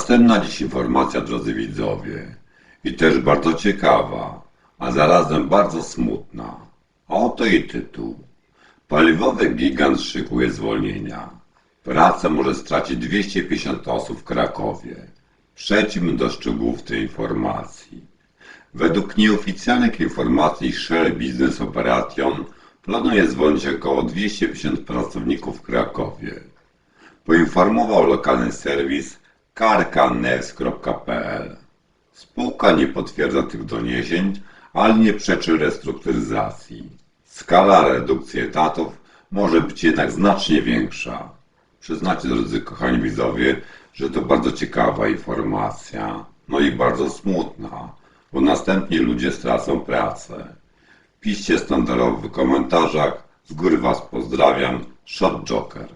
Następna dziś informacja, drodzy widzowie, i też bardzo ciekawa, a zarazem bardzo smutna. Oto jej tytuł. Paliwowy gigant szykuje zwolnienia. Pracę może stracić 250 osób w Krakowie. Przejdźmy do szczegółów tej informacji. Według nieoficjalnych informacji Shell Business Operation planuje zwolnić około 250 pracowników w Krakowie. Poinformował lokalny serwis karkanews.pl. Spółka nie potwierdza tych doniesień, ale nie przeczy restrukturyzacji. Skala redukcji etatów może być jednak znacznie większa. Przyznacie, drodzy kochani widzowie, że to bardzo ciekawa informacja, no i bardzo smutna, bo następnie ludzie stracą pracę. Piszcie standardowo w komentarzach. Z góry Was pozdrawiam. Shot Joker.